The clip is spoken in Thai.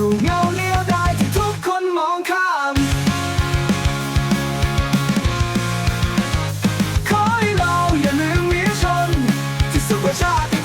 สู่เงาเลี้ยวได้ที่ทุกคนมองข้ามคอยเราอย่าลืมวิชนที่สุภาชาติ